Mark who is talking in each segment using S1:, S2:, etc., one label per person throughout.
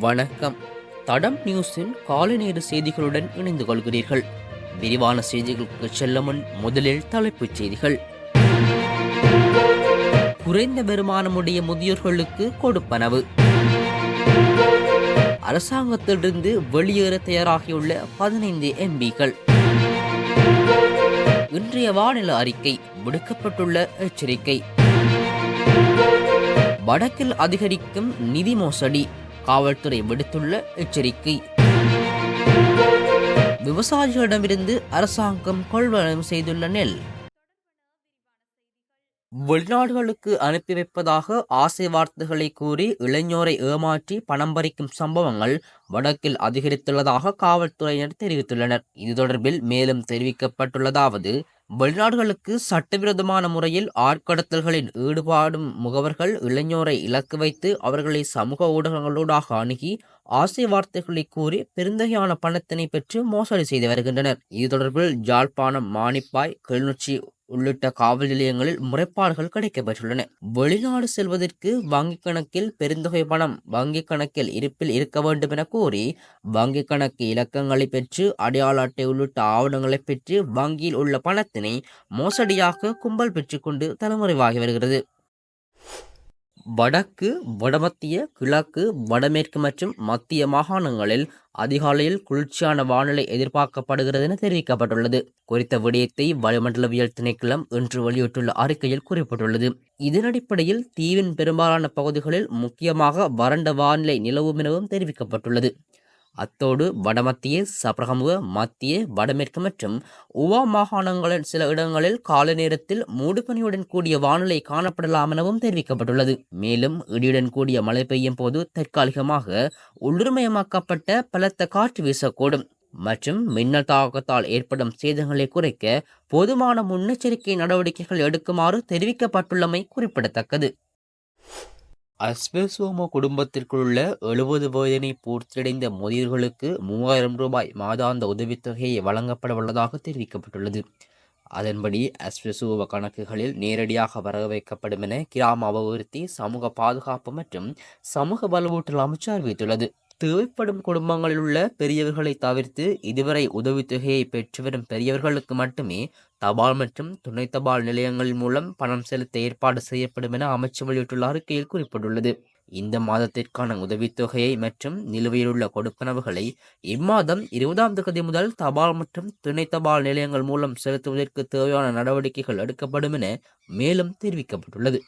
S1: வணக்கம். தடம் நியூஸின் காலை நேர செய்திகளுடன் இணைந்து கொள்கிறீர்கள் விரிவான செய்திகளுக்கு செல்ல முன் முதலில் தலைப்புச் செய்திகள். குறைந்த வருமானமுடைய முதியோர்களுக்கு கொடுப்பனவு. அரசாங்கத்திலிருந்து வெளியேற தயாராகியுள்ள பதினைந்து எம்பிக்கள். இன்றைய வானிலை அறிக்கை விடுக்கப்பட்டுள்ள எச்சரிக்கை. வடக்கில் அதிகரிக்கும் நிதி மோசடி. காவல்துறை விடுத்துள்ள எச்சரிக்கை. விவசாயிகளிடமிருந்து அரசாங்கம் கொள்வனம் செய்துள்ள நெல். வெளிநாடுகளுக்கு அனுப்பி வைப்பதாக ஆசை வார்த்தைகளை கூறி இளைஞரை ஏமாற்றி பணம் பறிக்கும் சம்பவங்கள் வடக்கில் அதிகரித்துள்ளதாக காவல்துறையினர் தெரிவித்துள்ளனர். இது தொடர்பில் மேலும் தெரிவிக்கப்பட்டுள்ளதாவது வெளிநாடுகளுக்கு சட்டவிரோதமான முறையில் ஆட்கடத்தல்களில் ஈடுபாடும் முகவர்கள் இளைஞரை இலக்கு வைத்து அவர்களை சமூக ஊடகங்களூடாக அணுகி ஆசை வார்த்தைகளை கூறி பெருந்தகையான பணத்தினை பெற்று மோசடி செய்து வருகின்றனர். இது தொடர்பில் ஜாழ்ப்பாணம் மானிப்பாய் கிளிநொச்சி உள்ளிட்ட காவல் நிலையங்களில் முறைப்பாடுகள் கிடைக்கப்பெற்றுள்ளன. வெளிநாடு செல்வதற்கு வங்கிக் கணக்கில் பெருந்தொகை பணம் வங்கிக் கணக்கில் இருப்பில் இருக்க வேண்டும் என கூறி வங்கிக் கணக்கு இலக்கங்களை பெற்று அடையாள அட்டை உள்ளிட்ட ஆவணங்களை பெற்று வங்கியில் உள்ள பணத்தினை மோசடியாக கும்பல் பெற்றுக்கொண்டு தலைமுறைவாகி வருகிறது. வடக்கு வடமத்திய கிழக்கு வடமேற்கு மற்றும் மத்திய மாகாணங்களில் அதிகாலையில் குளிர்ச்சியான வானிலை எதிர்பார்க்கப்படுகிறது என தெரிவிக்கப்பட்டுள்ளது. குறித்த விடயத்தை வளிமண்டலவியல் திணைக்களம் இன்று வெளியிட்டுள்ள அறிக்கையில் குறிப்பிட்டுள்ளது. இதன் அடிப்படையில் தீவின் பெரும்பாலான பகுதிகளில் முக்கியமாக வறண்ட வானிலை நிலவும் எனவும் தெரிவிக்கப்பட்டுள்ளது. அத்தோடு வடமத்திய சப்ரகமுக மத்திய வடமேற்கு மற்றும் உவா மாகாணங்களின் சில இடங்களில் காலை நேரத்தில் மூடுபனியுடன் கூடிய வானிலை காணப்படலாம் எனவும் தெரிவிக்கப்பட்டுள்ளது. மேலும் இடியுடன் கூடிய மழை பெய்யும் போது தற்காலிகமாக உள்ளுரிமயமாக்கப்பட்ட பலத்த காற்று வீசக்கூடும். மற்றும் மின்னல் தாக்கத்தால் ஏற்படும் சேதங்களை குறைக்க போதுமான முன்னெச்சரிக்கை நடவடிக்கைகள் எடுக்குமாறு தெரிவிக்கப்பட்டுள்ளமை குறிப்பிடத்தக்கது. அஸ்பெசோமோ குடும்பத்திற்குள்ள எழுபது வயதினை பூர்த்தியடைந்த முதியவர்களுக்கு மூவாயிரம் ரூபாய் மாதாந்த உதவித்தொகையை வழங்கப்பட உள்ளதாக தெரிவிக்கப்பட்டுள்ளது. அதன்படி அஸ்பெசோவ கணக்குகளில் நேரடியாக வரவு வைக்கப்படும் என கிராம அபிவிருத்தி சமூக பாதுகாப்பு மற்றும் சமூக வலுவூட்டல் அமைச்சு அறிவித்துள்ளது. தேவைப்படும் குடும்பங்களில் உள்ள பெரியவர்களை தவிர்த்து இதுவரை உதவித்தொகையை பெற்று வரும் பெரியவர்களுக்கு மட்டுமே தபால் மற்றும் துணை தபால் நிலையங்கள் மூலம் பணம் செலுத்த ஏற்பாடு செய்யப்படும் என அமைச்சு வெளியிட்டுள்ள அறிக்கையில் குறிப்பிட்டுள்ளது. இந்த மாதத்திற்கான உதவித்தொகையை மற்றும் நிலுவையில் உள்ள கொடுப்பனவுகளை இம்மாதம் இருபதாம் தேதி முதல் தபால் மற்றும் துணை தபால் நிலையங்கள் மூலம் செலுத்துவதற்கு தேவையான நடவடிக்கைகள் எடுக்கப்படும் என மேலும் தெரிவிக்கப்பட்டுள்ளது.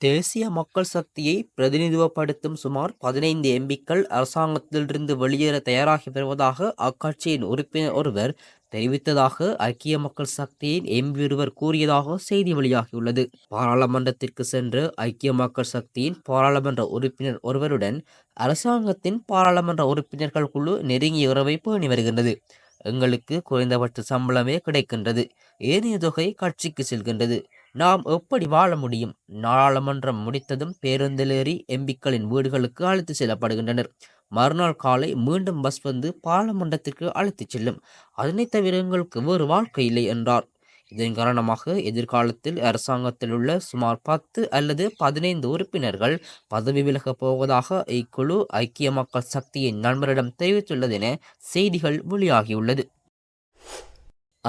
S1: தேசிய மக்கள் சக்தியை பிரதிநிதித்துவப்படுத்தும் சுமார் பதினைந்து எம்பிக்கள் அரசாங்கத்திலிருந்து வெளியேற தயாராகி வருவதாக அக்கட்சியின் உறுப்பினர் ஒருவர் தெரிவித்ததாக ஐக்கிய மக்கள் சக்தியின் எம்பி ஒருவர் கூறியதாக செய்தி வெளியாகியுள்ளது. பாராளுமன்றத்திற்கு சென்று ஐக்கிய மக்கள் சக்தியின் பாராளுமன்ற உறுப்பினர் ஒருவருடன் அரசாங்கத்தின் பாராளுமன்ற உறுப்பினர்கள் குழு நெருங்கிய உறவை பேணி வருகின்றது. எங்களுக்கு குறைந்தபட்ச சம்பளமே கிடைக்கின்றது. ஏனைய தொகை கட்சிக்கு செல்கின்றது. நாம் எப்படி வாழ முடியும்? நாடாளுமன்றம் முடித்ததும் பேருந்திலேறி எம்பிக்களின் வீடுகளுக்கு அழைத்து செல்லப்படுகின்றனர். மறுநாள் காலை மீண்டும் பஸ் வந்து பாராளுமன்றத்திற்கு அழைத்துச் செல்லும். அதனைத் தவிர எங்களுக்கு வேறு வாழ்க்கை இல்லை என்றார். இதன் காரணமாக எதிர்காலத்தில் அரசாங்கத்தில் உள்ள சுமார் பத்து அல்லது பதினைந்து உறுப்பினர்கள் பதவி விலகப் போவதாக இக்குழு ஐக்கிய மக்கள் சக்தியின் நண்பரிடம் தெரிவித்துள்ளது என செய்திகள் வெளியாகியுள்ளது.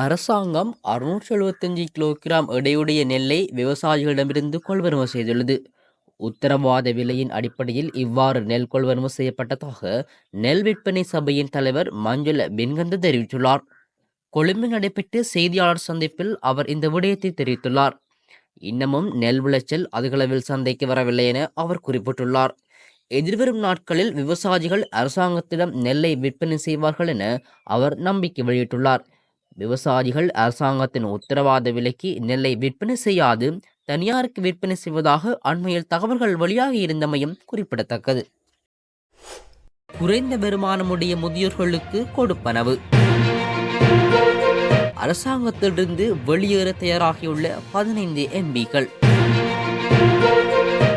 S1: அரசாங்கம் அறுநூற்றி எழுபத்தஞ்சு கிலோகிராம் எடையுடைய நெல்லை விவசாயிகளிடமிருந்து கொள்வனவு செய்துள்ளது. உத்தரவாத விலையின் அடிப்படையில் இவ்வாறு நெல் கொள்வனவு செய்யப்பட்டதாக நெல் விற்பனை சபையின் தலைவர் மஞ்சுள பின்கந்து தெரிவித்துள்ளார். கொழும்பில் நடைபெற்ற செய்தியாளர் சந்திப்பில் அவர் இந்த விடயத்தை தெரிவித்துள்ளார். இன்னமும் நெல் விளைச்சல் அதிகளவில் சந்தைக்கு வரவில்லை என அவர் குறிப்பிட்டுள்ளார். எதிர்வரும் நாட்களில் விவசாயிகள் அரசாங்கத்திடம் நெல்லை விற்பனை செய்வார்கள் என அவர் நம்பிக்கை வெளியிட்டுள்ளார். விவசாயிகள் அரசாங்கத்தின் உத்தரவாத விலைக்கு நெல்லை விற்பனை செய்யாது தனியாருக்கு விற்பனை செய்வதாக அண்மையில் தகவல்கள் வெளியாகி இருந்தமையும் குறிப்பிடத்தக்கது. குறைந்த வருமானமுடைய முதியோர்களுக்கு கொடுப்பனவு. அரசாங்கத்திலிருந்து வெளியேற தயாராகியுள்ள பதினைந்து எம்பிக்கள்.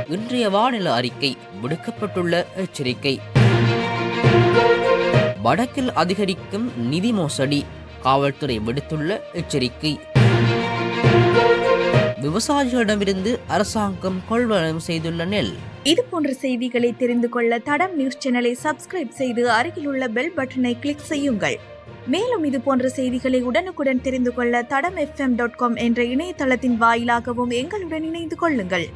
S1: இன்றைய வானிலை அறிக்கை விடுக்கப்பட்டுள்ள எச்சரிக்கை. வடக்கில் அதிகரிக்கும் நிதி மோசடி. காவல்துறை விடுத்துள்ள எச்சரிக்கை. விவசாயிகளிடமிருந்து அரசாங்கம் கொள்வனம் செய்துள்ள நெல்.
S2: இது போன்ற செய்திகளை தெரிந்து கொள்ள தடம் நியூஸ் சேனலை சப்ஸ்கிரைப் செய்து அருகிலுள்ள பெல் பட்டனை கிளிக் செய்யுங்கள். மேலும் இது போன்ற செய்திகளை உடனுக்குடன் தெரிந்து கொள்ள தடம் எஃப்எம் டாட் காம் என்ற இணையதளத்தின் வாயிலாகவும் எங்களுடன் இணைந்து கொள்ளுங்கள்.